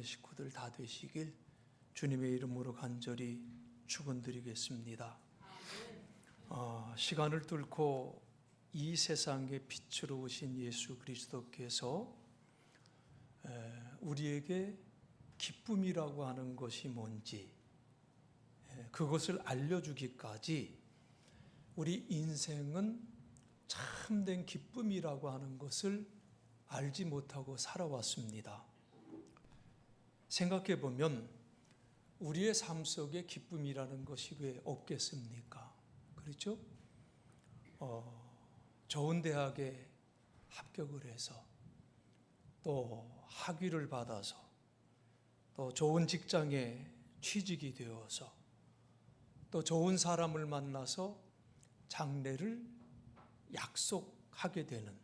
하나님의 식구들 다 되시길 주님의 이름으로 간절히 축원드리겠습니다. 어, 시간을 뚫고 이 세상의 빛으로 오신 예수 그리스도께서 에, 우리에게 기쁨이라고 하는 것이 뭔지 에, 그것을 알려주기까지 우리 인생은 참된 기쁨이라고 하는 것을 알지 못하고 살아왔습니다. 생각해 보면 우리의 삶 속에 기쁨이라는 것이 왜 없겠습니까? 그렇죠? 어, 좋은 대학에 합격을 해서 또 학위를 받아서 또 좋은 직장에 취직이 되어서 또 좋은 사람을 만나서 장래를 약속하게 되는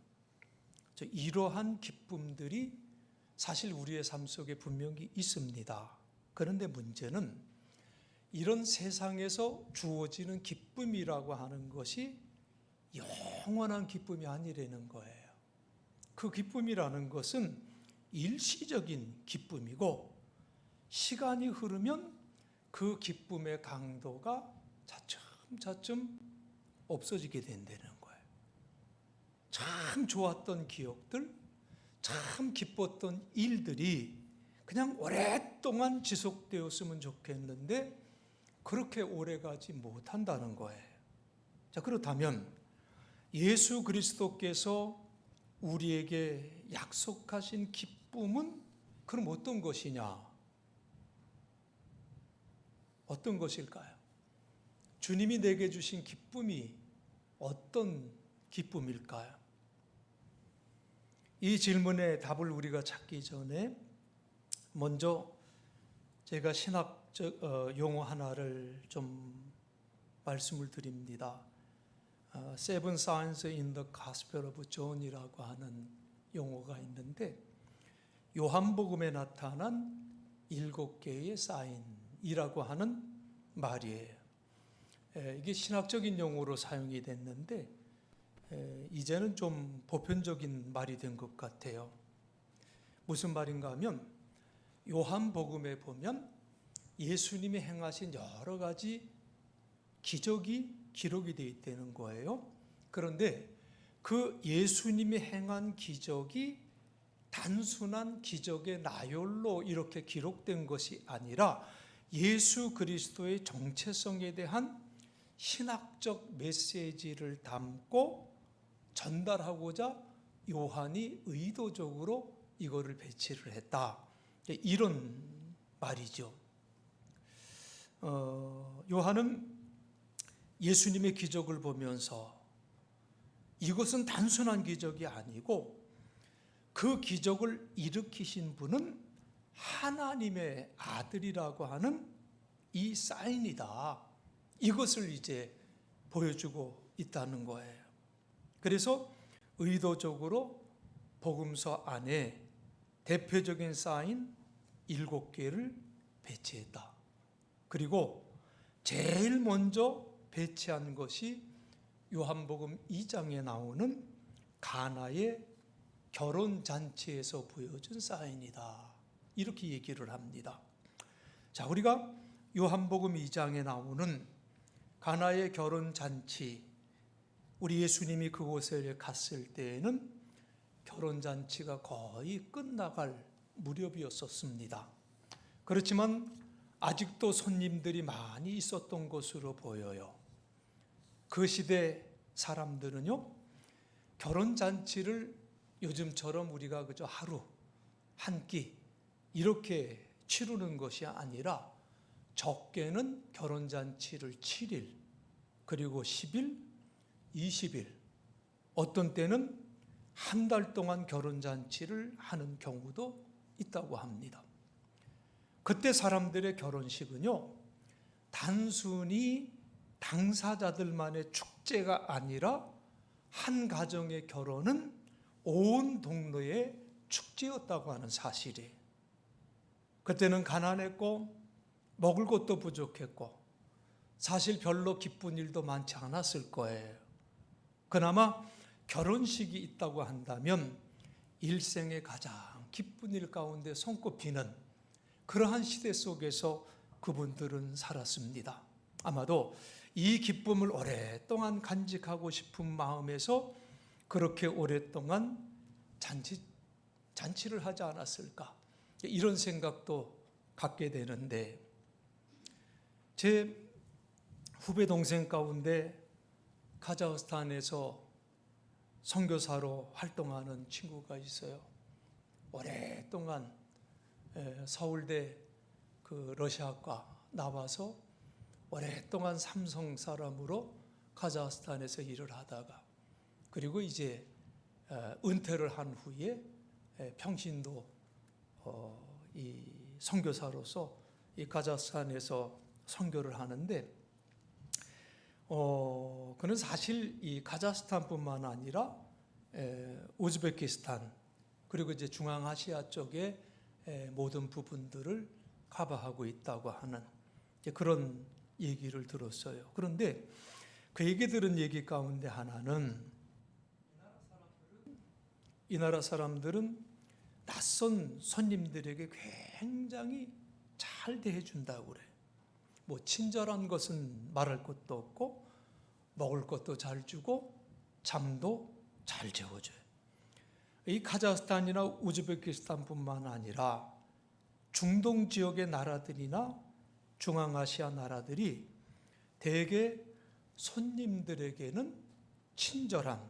저 이러한 기쁨들이 사실 우리의 삶 속에 분명히 있습니다. 그런데 문제는 이런 세상에서 주어지는 기쁨이라고 하는 것이 영원한 기쁨이 아니라는 거예요. 그 기쁨이라는 것은 일시적인 기쁨이고 시간이 흐르면 그 기쁨의 강도가 차츰차츰 없어지게 된다는 거예요. 참 좋았던 기억들, 참 기뻤던 일들이 그냥 오랫동안 지속되었으면 좋겠는데 그렇게 오래 가지 못한다는 거예요. 자, 그렇다면 예수 그리스도께서 우리에게 약속하신 기쁨은 그럼 어떤 것이냐? 어떤 것일까요? 주님이 내게 주신 기쁨이 어떤 기쁨일까요? 이 질문에 답을 우리가 찾기 전에 먼저 제가 신학적 어, 용어 하나를 좀 말씀을 드립니다. 어, Seven Signs in the Gospel of John이라고 하는 용어가 있는데 요한복음에 나타난 일곱 개의 사인이라고 하는 말이에요. 에, 이게 신학적인 용어로 사용이 됐는데 에, 이제는 좀 보편적인 말이 된 것 같아요. 무슨 말인가 하면 요한복음에 보면 예수님이 행하신 여러 가지 기적이 기록이 되어 있다는 거예요. 그런데 그 예수님이 행한 기적이 단순한 기적의 나열로 이렇게 기록된 것이 아니라 예수 그리스도의 정체성에 대한 신학적 메시지를 담고 전달하고자 요한이 의도적으로 이거를 배치를 했다. 이런 말이죠. 어, 요한은 예수님의 기적을 보면서 이것은 단순한 기적이 아니고 그 기적을 일으키신 분은 하나님의 아들이라고 하는 이 사인이다. 이것을 이제 보여주고 있다는 거예요. 그래서 의도적으로 복음서 안에 대표적인 사인 일곱 개를 배치했다. 그리고 제일 먼저 배치한 것이 요한복음 2장에 나오는 가나의 결혼 잔치에서 보여준 사인이다. 이렇게 얘기를 합니다. 자, 우리가 요한복음 2장에 나오는 가나의 결혼 잔치 우리 예수님이 그곳에 갔을 때에는 결혼 잔치가 거의 끝나갈 무렵이었었습니다. 그렇지만 아직도 손님들이 많이 있었던 것으로 보여요. 그 시대 사람들은요, 결혼 잔치를 요즘처럼 우리가 그저 하루, 한 끼, 이렇게 치르는 것이 아니라 적게는 결혼 잔치를 7일, 그리고 10일, 20일, 어떤 때는 한 달 동안 결혼 잔치를 하는 경우도 있다고 합니다. 그때 사람들의 결혼식은요, 단순히 당사자들만의 축제가 아니라 한 가정의 결혼은 온 동네의 축제였다고 하는 사실이에요. 그때는 가난했고 먹을 것도 부족했고 사실 별로 기쁜 일도 많지 않았을 거예요. 그나마 결혼식이 있다고 한다면 일생의 가장 기쁜 일 가운데 손꼽히는 그러한 시대 속에서 그분들은 살았습니다. 아마도 이 기쁨을 오랫동안 간직하고 싶은 마음에서 그렇게 오랫동안 잔치, 잔치를 하지 않았을까. 이런 생각도 갖게 되는데, 제 후배 동생 가운데 카자흐스탄에서 선교사로 활동하는 친구가 있어요. 오랫동안 에, 서울대 그 러시아과 나와서 오랫동안 삼성 사람으로 카자흐스탄에서 일을 하다가 그리고 이제 에, 은퇴를 한 후에 에, 평신도 어, 이 선교사로서 이 카자흐스탄에서 선교를 하는데 어, 그는 사실 이 카자흐스탄뿐만 아니라 에, 우즈베키스탄 그리고 이제 중앙아시아 쪽의 에, 모든 부분들을 커버하고 있다고 하는 그런 얘기를 들었어요. 그런데 그 얘기 들은 얘기 가운데 하나는 이 나라 사람들은 낯선 손님들에게 굉장히 잘 대해준다고 그래. 뭐 친절한 것은 말할 것도 없고 먹을 것도 잘 주고 잠도 잘 재워줘요. 이 카자흐스탄이나 우즈베키스탄뿐만 아니라 중동 지역의 나라들이나 중앙아시아 나라들이 대개 손님들에게는 친절한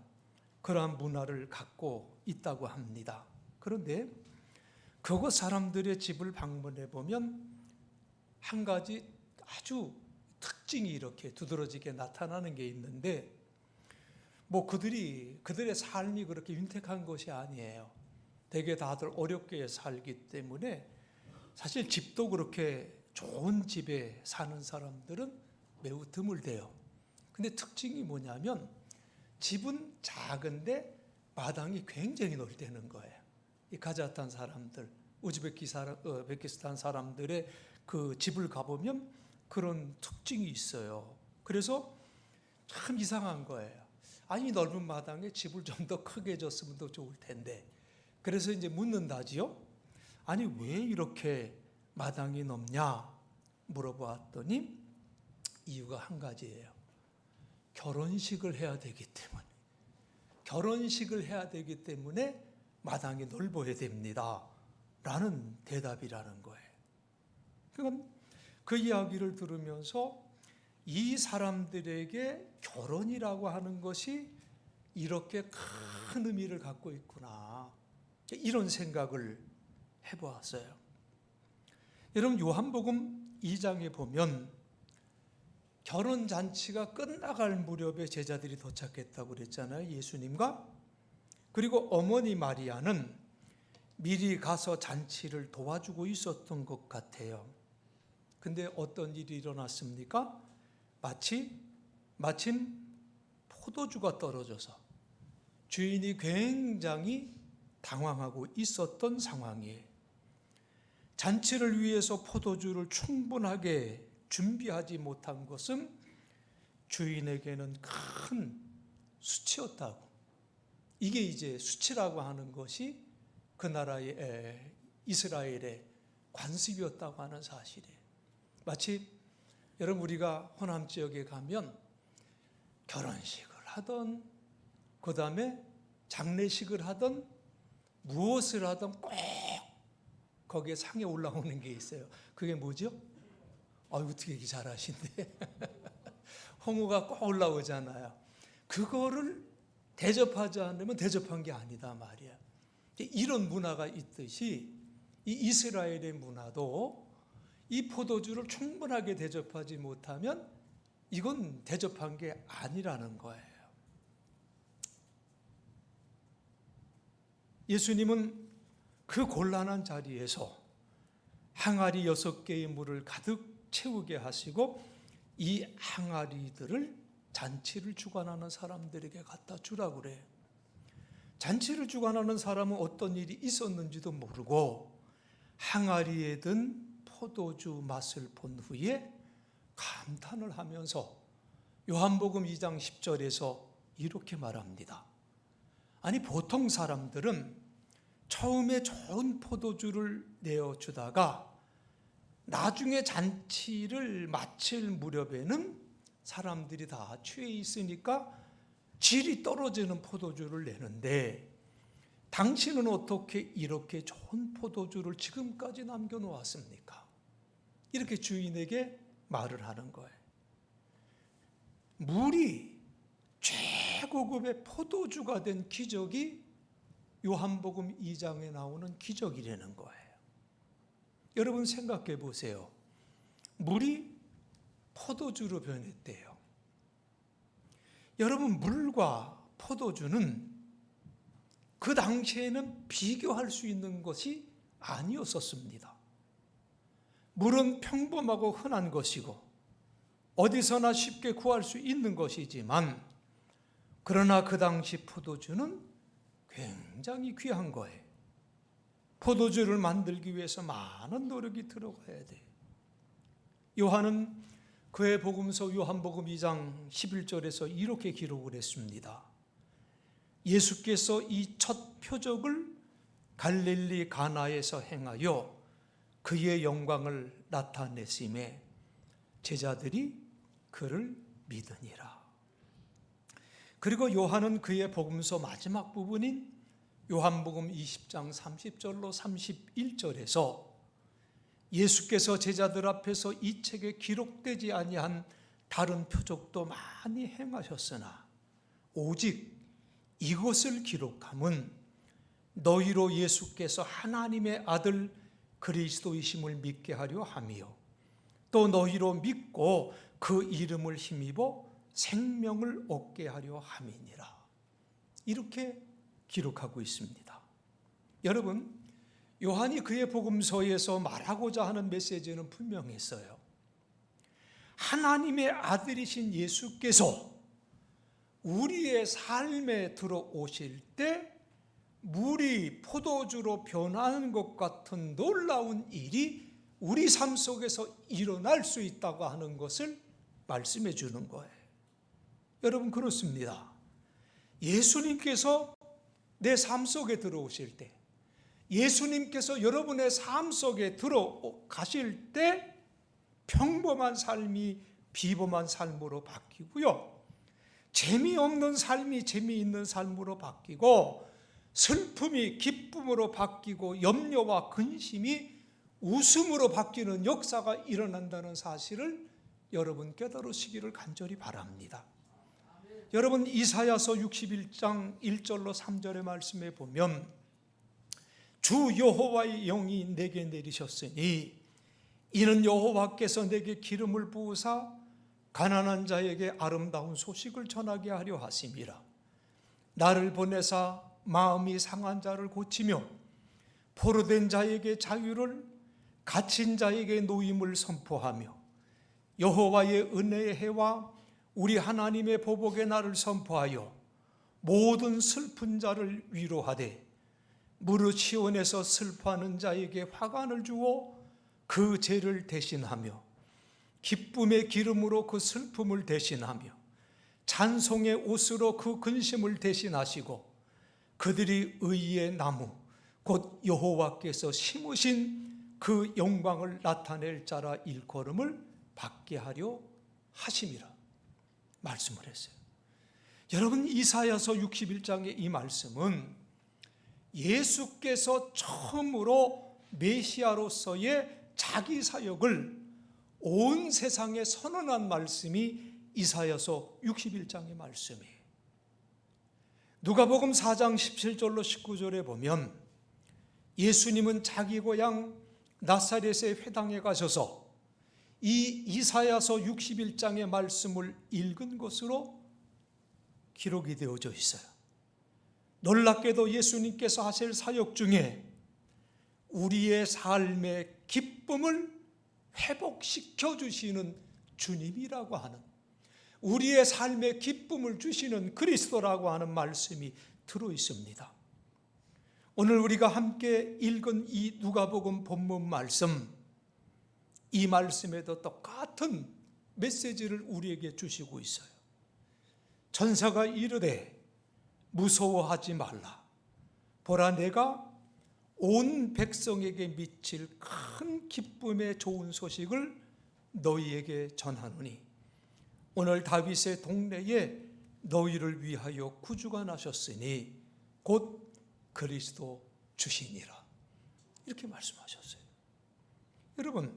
그러한 문화를 갖고 있다고 합니다. 그런데 그곳 사람들의 집을 방문해 보면 한 가지 아주 특징이 이렇게 두드러지게 나타나는 게 있는데 뭐 그들이 그들의 삶이 그렇게 윤택한 것이 아니에요. 되게 다들 어렵게 살기 때문에 사실 집도 그렇게 좋은 집에 사는 사람들은 매우 드물대요. 근데 특징이 뭐냐면 집은 작은데 마당이 굉장히 넓다는 거예요. 이 카자흐스탄 사람들, 우즈베키스탄 사람들의 그 집을 가보면 그런 특징이 있어요. 그래서 참 이상한 거예요. 아니 넓은 마당에 집을 좀 더 크게 줬으면 더 좋을 텐데. 그래서 이제 묻는다지요. 아니 왜 이렇게 마당이 넓냐 물어보았더니 이유가 한 가지예요. 결혼식을 해야 되기 때문에. 결혼식을 해야 되기 때문에 마당이 넓어야 됩니다. 라는 대답이라는 거예요. 그럼 그 이야기를 들으면서 이 사람들에게 결혼이라고 하는 것이 이렇게 큰 의미를 갖고 있구나. 이런 생각을 해보았어요. 여러분, 요한복음 2장에 보면 결혼 잔치가 끝나갈 무렵에 제자들이 도착했다고 그랬잖아요. 예수님과. 그리고 어머니 마리아는 미리 가서 잔치를 도와주고 있었던 것 같아요. 근데 어떤 일이 일어났습니까? 마치 마침 포도주가 떨어져서 주인이 굉장히 당황하고 있었던 상황이에요. 잔치를 위해서 포도주를 충분하게 준비하지 못한 것은 주인에게는 큰 수치였다고. 이게 이제 수치라고 하는 것이 그 나라의 이스라엘의 관습이었다고 하는 사실이에요. 마치 여러분 우리가 호남 지역에 가면 결혼식을 하던 그 다음에 장례식을 하던 무엇을 하던 꼭 거기에 상에 올라오는 게 있어요. 그게 뭐죠? 아 어떻게 이렇게 잘하신데 홍어가 꼭 올라오잖아요. 그거를 대접하지 않으면 대접한 게 아니다 말이야. 이런 문화가 있듯이 이 이스라엘의 문화도 이 포도주를 충분하게 대접하지 못하면 이건 대접한 게 아니라는 거예요. 예수님은 그 곤란한 자리에서 항아리 여섯 개의 물을 가득 채우게 하시고 이 항아리들을 잔치를 주관하는 사람들에게 갖다 주라 그래. 잔치를 주관하는 사람은 어떤 일이 있었는지도 모르고 항아리에 든 포도주 맛을 본 후에 감탄을 하면서 요한복음 2장 10절에서 이렇게 말합니다. 아니 보통 사람들은 처음에 좋은 포도주를 내어 주다가 나중에 잔치를 마칠 무렵에는 사람들이 다 취해 있으니까 질이 떨어지는 포도주를 내는데 당신은 어떻게 이렇게 좋은 포도주를 지금까지 남겨놓았습니까? 이렇게 주인에게 말을 하는 거예요. 물이 최고급의 포도주가 된 기적이 요한복음 2장에 나오는 기적이라는 거예요. 여러분 생각해 보세요. 물이 포도주로 변했대요. 여러분 물과 포도주는 그 당시에는 비교할 수 있는 것이 아니었었습니다. 물은 평범하고 흔한 것이고 어디서나 쉽게 구할 수 있는 것이지만 그러나 그 당시 포도주는 굉장히 귀한 거예요. 포도주를 만들기 위해서 많은 노력이 들어가야 돼. 요한은 그의 복음서 요한복음 2장 11절에서 이렇게 기록을 했습니다. 예수께서 이 첫 표적을 갈릴리 가나에서 행하여 그의 영광을 나타내심에 제자들이 그를 믿으니라. 그리고 요한은 그의 복음서 마지막 부분인 요한복음 20장 30절로 31절에서 예수께서 제자들 앞에서 이 책에 기록되지 아니한 다른 표적도 많이 행하셨으나 오직 이것을 기록함은 너희로 예수께서 하나님의 아들 그리스도이심을 믿게 하려 함이요 또 너희로 믿고 그 이름을 힘입어 생명을 얻게 하려 함이니라 이렇게 기록하고 있습니다. 여러분 요한이 그의 복음서에서 말하고자 하는 메시지는 분명했어요. 하나님의 아들이신 예수께서 우리의 삶에 들어오실 때 물이 포도주로 변하는 것 같은 놀라운 일이 우리 삶 속에서 일어날 수 있다고 하는 것을 말씀해 주는 거예요. 여러분 그렇습니다. 예수님께서 내 삶 속에 들어오실 때 예수님께서 여러분의 삶 속에 들어가실 때 평범한 삶이 비범한 삶으로 바뀌고요. 재미없는 삶이 재미있는 삶으로 바뀌고 슬픔이 기쁨으로 바뀌고 염려와 근심이 웃음으로 바뀌는 역사가 일어난다는 사실을 여러분 깨달으시기를 간절히 바랍니다. 여러분 이사야서 61장 1절로 3절의 말씀에 보면 주 여호와의 영이 내게 내리셨으니 이는 여호와께서 내게 기름을 부으사 가난한 자에게 아름다운 소식을 전하게 하려 하심이라 나를 보내사 마음이 상한 자를 고치며 포로된 자에게 자유를 갇힌 자에게 노임을 선포하며 여호와의 은혜의 해와 우리 하나님의 보복의 날을 선포하여 모든 슬픈 자를 위로하되 무릇 시온에서 슬퍼하는 자에게 화관을 주어 그 죄를 대신하며 기쁨의 기름으로 그 슬픔을 대신하며 찬송의 옷으로 그 근심을 대신하시고 그들이 의의 나무 곧 여호와께서 심으신 그 영광을 나타낼 자라 일컬음을 받게 하려 하심이라 말씀을 했어요. 여러분 이사야서 61장의 이 말씀은 예수께서 처음으로 메시아로서의 자기 사역을 온 세상에 선언한 말씀이 이사야서 61장의 말씀이에요. 누가복음 4장 17절로 19절에 보면 예수님은 자기 고향 나사렛의 회당에 가셔서 이 이사야서 61장의 말씀을 읽은 것으로 기록이 되어져 있어요. 놀랍게도 예수님께서 하실 사역 중에 우리의 삶의 기쁨을 회복시켜 주시는 주님이라고 하는 우리의 삶의 기쁨을 주시는 그리스도라고 하는 말씀이 들어 있습니다. 오늘 우리가 함께 읽은 이 누가복음 본문 말씀 이 말씀에도 똑같은 메시지를 우리에게 주시고 있어요. 전사가 이르되 무서워하지 말라. 보라 내가 온 백성에게 미칠 큰 기쁨의 좋은 소식을 너희에게 전하노니 오늘 다윗의 동네에 너희를 위하여 구주가 나셨으니 곧 그리스도 주시니라 이렇게 말씀하셨어요. 여러분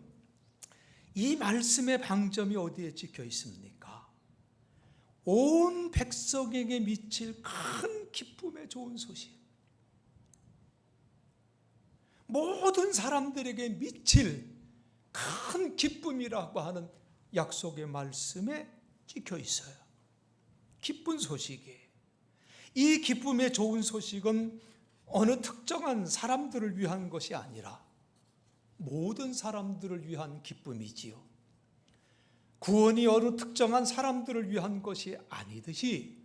이 말씀의 방점이 어디에 찍혀 있습니까? 온 백성에게 미칠 큰 기쁨의 좋은 소식. 모든 사람들에게 미칠 큰 기쁨이라고 하는 약속의 말씀에 찍혀 있어요. 기쁜 소식이. 이 기쁨의 좋은 소식은 어느 특정한 사람들을 위한 것이 아니라 모든 사람들을 위한 기쁨이지요. 구원이 어느 특정한 사람들을 위한 것이 아니듯이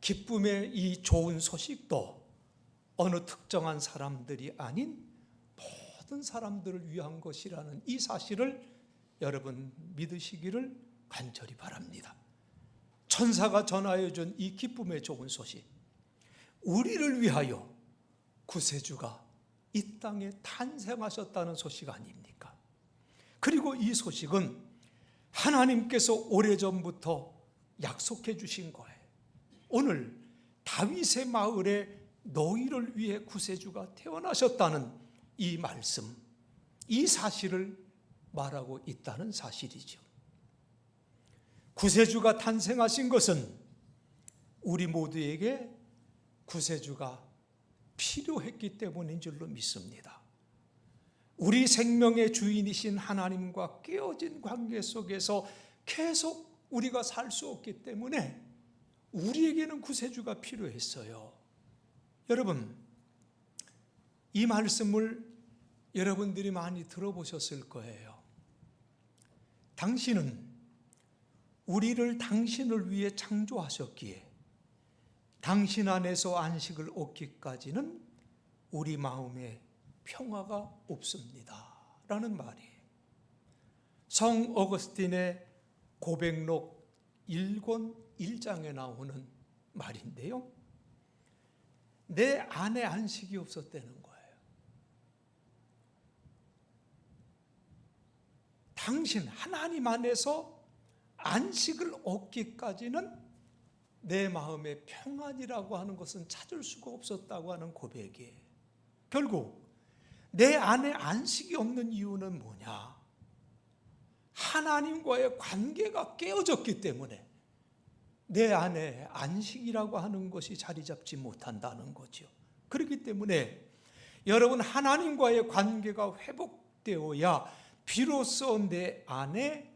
기쁨의 이 좋은 소식도 어느 특정한 사람들이 아닌 모든 사람들을 위한 것이라는 이 사실을 여러분 믿으시기를 간절히 바랍니다. 천사가 전하여 준 이 기쁨의 좋은 소식. 우리를 위하여 구세주가 이 땅에 탄생하셨다는 소식 아닙니까? 그리고 이 소식은 하나님께서 오래전부터 약속해 주신 거예요. 오늘 다윗의 마을에 너희를 위해 구세주가 태어나셨다는 이 말씀, 이 사실을 말하고 있다는 사실이죠. 구세주가 탄생하신 것은 우리 모두에게 구세주가 필요했기 때문인 줄로 믿습니다. 우리 생명의 주인이신 하나님과 깨어진 관계 속에서 계속 우리가 살 수 없기 때문에 우리에게는 구세주가 필요했어요. 여러분, 이 말씀을 여러분들이 많이 들어보셨을 거예요. 당신은 우리를 당신을 위해 창조하셨기에 당신 안에서 안식을 얻기까지는 우리 마음에 평화가 없습니다. 라는 말이에요. 성 어거스틴의 고백록 1권 1장에 나오는 말인데요. 내 안에 안식이 없었다는 거예요. 당신 하나님 안에서 안식을 얻기까지는 내 마음의 평안이라고 하는 것은 찾을 수가 없었다고 하는 고백이에요. 결국 내 안에 안식이 없는 이유는 뭐냐? 하나님과의 관계가 깨어졌기 때문에 내 안에 안식이라고 하는 것이 자리 잡지 못한다는 거죠. 그렇기 때문에 여러분 하나님과의 관계가 회복되어야 비로소 내 안에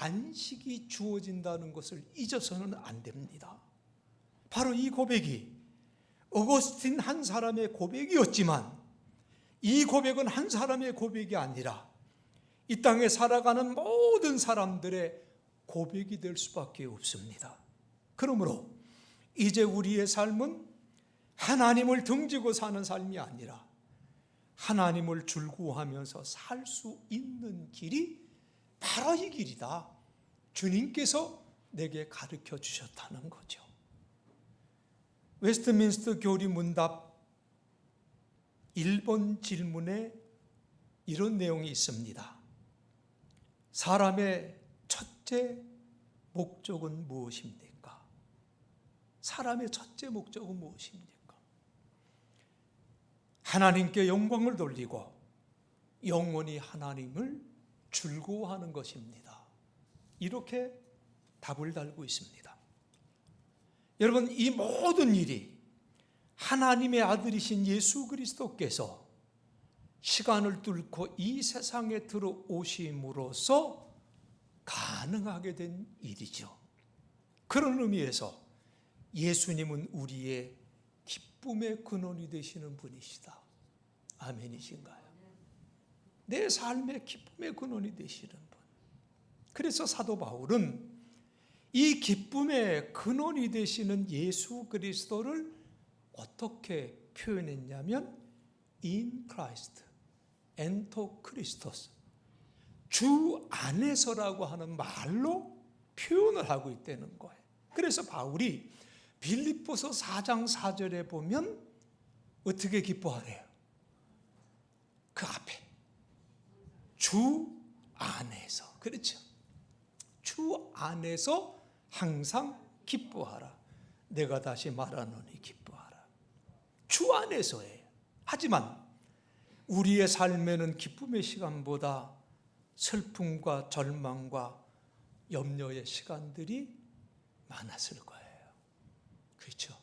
안식이 주어진다는 것을 잊어서는 안 됩니다. 바로 이 고백이 어거스틴 한 사람의 고백이었지만 이 고백은 한 사람의 고백이 아니라 이 땅에 살아가는 모든 사람들의 고백이 될 수밖에 없습니다. 그러므로 이제 우리의 삶은 하나님을 등지고 사는 삶이 아니라 하나님을 줄구하면서 살 수 있는 길이 바로 이 길이다. 주님께서 내게 가르쳐 주셨다는 거죠. 웨스트민스터 교리 문답 1번 질문에 이런 내용이 있습니다. 사람의 첫째 목적은 무엇입니까? 사람의 첫째 목적은 무엇입니까? 하나님께 영광을 돌리고 영원히 하나님을 즐거워하는 것입니다. 이렇게 답을 달고 있습니다. 여러분 이 모든 일이 하나님의 아들이신 예수 그리스도께서 시간을 뚫고 이 세상에 들어오심으로써 가능하게 된 일이죠. 그런 의미에서 예수님은 우리의 기쁨의 근원이 되시는 분이시다. 아멘이신가요? 내 삶의 기쁨의 근원이 되시는 분. 그래서 사도 바울은 이 기쁨의 근원이 되시는 예수 그리스도를 어떻게 표현했냐면 in Christ, ento Christos. 주 안에서라고 하는 말로 표현을 하고 있다는 거예요. 그래서 바울이 빌립보서 4장 4절에 보면 어떻게 기뻐하래요? 그 앞에 주 안에서 그렇죠. 주 안에서 항상 기뻐하라. 내가 다시 말하노니 기뻐하라. 주 안에서예요. 하지만 우리의 삶에는 기쁨의 시간보다 슬픔과 절망과 염려의 시간들이 많았을 거예요. 그렇죠?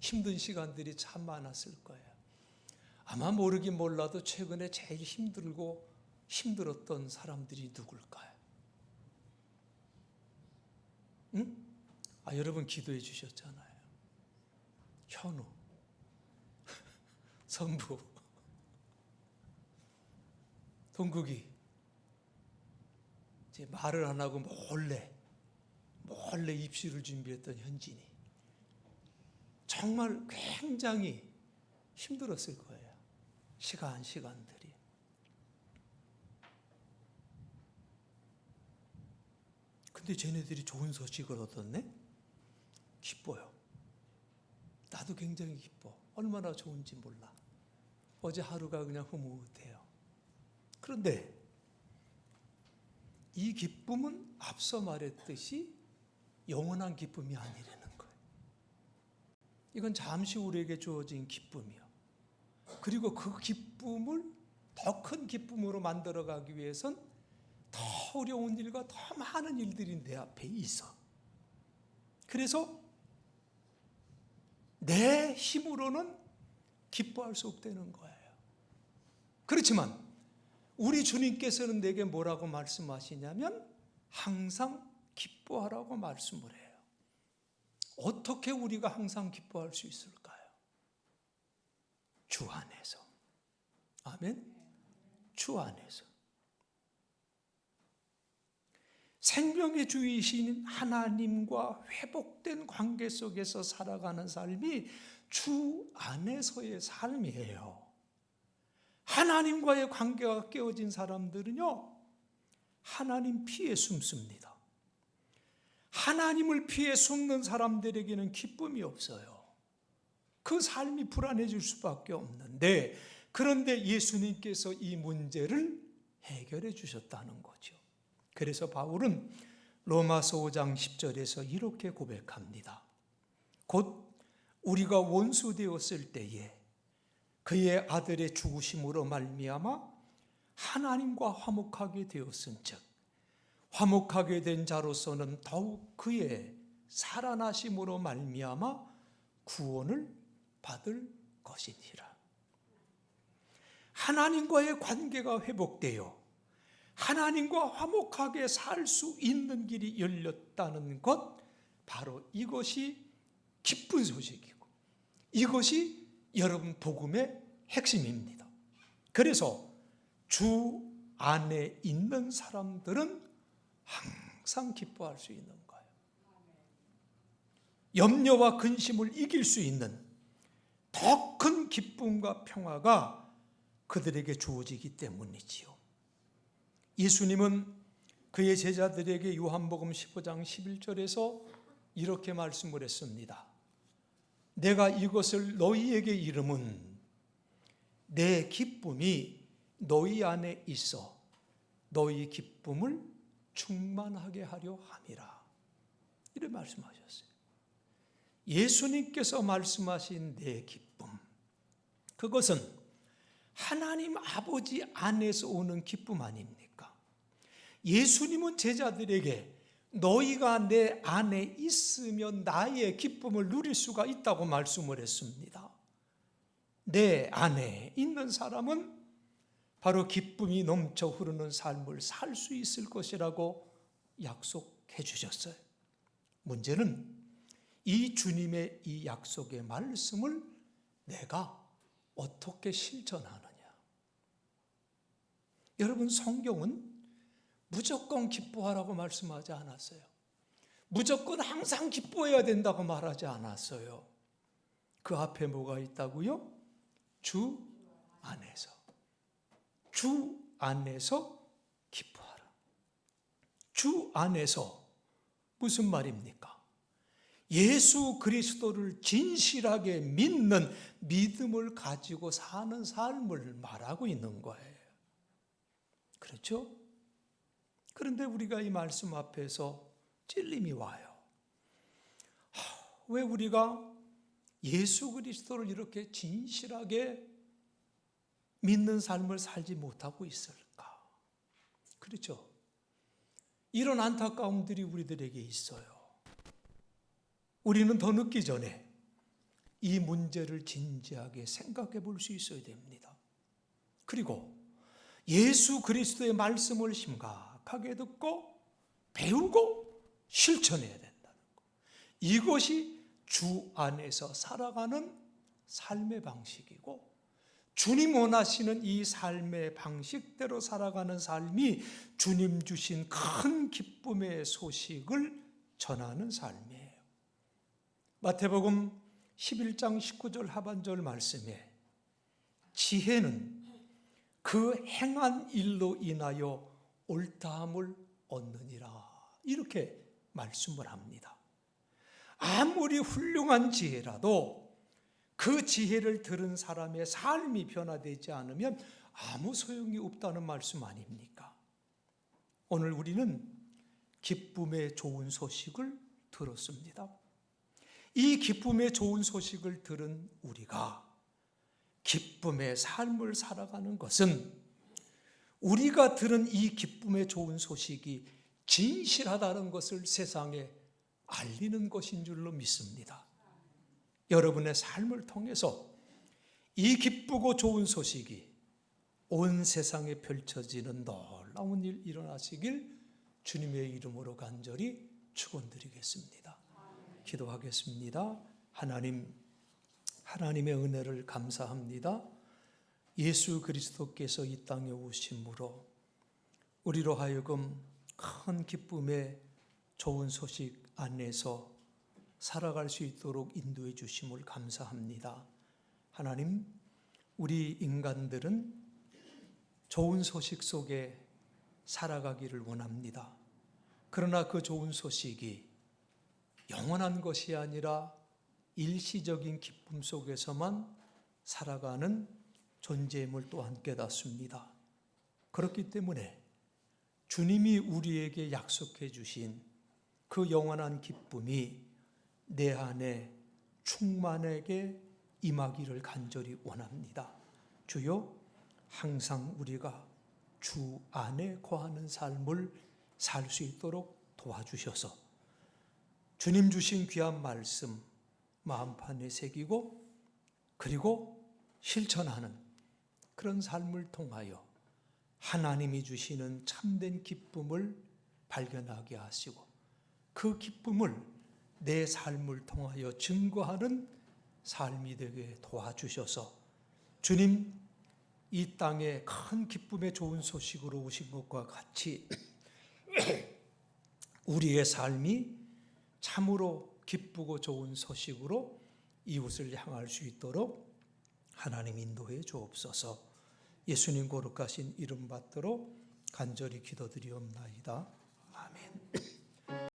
힘든 시간들이 참 많았을 거예요. 아마 모르긴 몰라도 최근에 제일 힘들고 힘들었던 사람들이 누굴까요? 응? 아, 여러분 기도해 주셨잖아요. 현우, 성부, 동국이 이제 말을 안 하고 몰래 몰래 입시를 준비했던 현진이 정말 굉장히 힘들었을 거예요. 시간 시간들이. 근데 쟤네들이 좋은 소식을 얻었네? 기뻐요. 나도 굉장히 기뻐. 얼마나 좋은지 몰라. 어제 하루가 그냥 흐뭇해요. 그런데 이 기쁨은 앞서 말했듯이 영원한 기쁨이 아니라는 거예요. 이건 잠시 우리에게 주어진 기쁨이요. 그리고 그 기쁨을 더 큰 기쁨으로 만들어가기 위해선 더 어려운 일과 더 많은 일들이 내 앞에 있어. 그래서 내 힘으로는 기뻐할 수 없다는 거예요. 그렇지만 우리 주님께서는 내게 뭐라고 말씀하시냐면 항상 기뻐하라고 말씀을 해요. 어떻게 우리가 항상 기뻐할 수 있을까요? 주 안에서. 아멘. 주 안에서. 생명의 주이신 하나님과 회복된 관계 속에서 살아가는 삶이 주 안에서의 삶이에요. 하나님과의 관계가 깨어진 사람들은요, 하나님 피해 숨습니다. 하나님을 피해 숨는 사람들에게는 기쁨이 없어요. 그 삶이 불안해질 수밖에 없는데, 그런데 예수님께서 이 문제를 해결해 주셨다는 거죠. 그래서 바울은 로마서 5장 10절에서 이렇게 고백합니다. 곧 우리가 원수 되었을 때에 그의 아들의 죽으심으로 말미암아 하나님과 화목하게 되었은즉 화목하게 된 자로서는 더욱 그의 살아나심으로 말미암아 구원을 받을 것이니라. 하나님과의 관계가 회복되어 하나님과 화목하게 살 수 있는 길이 열렸다는 것, 바로 이것이 기쁜 소식이고, 이것이 여러분 복음의 핵심입니다. 그래서 주 안에 있는 사람들은 항상 기뻐할 수 있는 거예요. 염려와 근심을 이길 수 있는 더 큰 기쁨과 평화가 그들에게 주어지기 때문이지요. 예수님은 그의 제자들에게 요한복음 15장 11절에서 이렇게 말씀을 했습니다. 내가 이것을 너희에게 이름은 내 기쁨이 너희 안에 있어 너희 기쁨을 충만하게 하려 함이라. 이렇게 말씀하셨어요. 예수님께서 말씀하신 내 기쁨. 그것은 하나님 아버지 안에서 오는 기쁨 아닙니까? 예수님은 제자들에게 너희가 내 안에 있으면 나의 기쁨을 누릴 수가 있다고 말씀을 했습니다. 내 안에 있는 사람은 바로 기쁨이 넘쳐 흐르는 삶을 살 수 있을 것이라고 약속해 주셨어요. 문제는 이 주님의 이 약속의 말씀을 내가 어떻게 실천하느냐. 여러분, 성경은 무조건 기뻐하라고 말씀하지 않았어요. 무조건 항상 기뻐해야 된다고 말하지 않았어요. 그 앞에 뭐가 있다고요? 주 안에서. 주 안에서 기뻐하라. 주 안에서 무슨 말입니까? 예수 그리스도를 진실하게 믿는 믿음을 가지고 사는 삶을 말하고 있는 거예요. 그렇죠? 그런데 우리가 이 말씀 앞에서 찔림이 와요. 하, 왜 우리가 예수 그리스도를 이렇게 진실하게 믿는 삶을 살지 못하고 있을까? 그렇죠? 이런 안타까움들이 우리들에게 있어요. 우리는 더 늦기 전에 이 문제를 진지하게 생각해 볼 수 있어야 됩니다. 그리고 예수 그리스도의 말씀을 심각하게 듣고 배우고 실천해야 된다는 것. 이것이 주 안에서 살아가는 삶의 방식이고 주님 원하시는 이 삶의 방식대로 살아가는 삶이 주님 주신 큰 기쁨의 소식을 전하는 삶이에요. 마태복음 11장 19절 하반절 말씀에 지혜는 그 행한 일로 인하여 옳다함을 얻느니라. 이렇게 말씀을 합니다. 아무리 훌륭한 지혜라도 그 지혜를 들은 사람의 삶이 변화되지 않으면 아무 소용이 없다는 말씀 아닙니까? 오늘 우리는 기쁨의 좋은 소식을 들었습니다. 이 기쁨의 좋은 소식을 들은 우리가 기쁨의 삶을 살아가는 것은 우리가 들은 이 기쁨의 좋은 소식이 진실하다는 것을 세상에 알리는 것인 줄로 믿습니다. 여러분의 삶을 통해서 이 기쁘고 좋은 소식이 온 세상에 펼쳐지는 놀라운 일 일어나시길 주님의 이름으로 간절히 축원드리겠습니다. 기도하겠습니다. 하나님 하나님의 은혜를 감사합니다. 예수 그리스도께서 이 땅에 오심으로 우리로 하여금 큰 기쁨의 좋은 소식 안에서 살아갈 수 있도록 인도해 주심을 감사합니다. 하나님, 우리 인간들은 좋은 소식 속에 살아가기를 원합니다. 그러나 그 좋은 소식이 영원한 것이 아니라 일시적인 기쁨 속에서만 살아가는 존재임을 또한 깨닫습니다. 그렇기 때문에 주님이 우리에게 약속해 주신 그 영원한 기쁨이 내 안에 충만하게 임하기를 간절히 원합니다. 주여 항상 우리가 주 안에 거하는 삶을 살 수 있도록 도와주셔서 주님 주신 귀한 말씀 마음판에 새기고 그리고 실천하는 그런 삶을 통하여 하나님이 주시는 참된 기쁨을 발견하게 하시고 그 기쁨을 내 삶을 통하여 증거하는 삶이 되게 도와주셔서 주님 이 땅에 큰 기쁨의 좋은 소식으로 오신 것과 같이 우리의 삶이 참으로 기쁘고 좋은 소식으로 이웃을 향할 수 있도록 하나님 인도해 주옵소서. 예수님 거룩하신 이름 받들어 간절히 기도드리옵나이다. 아멘.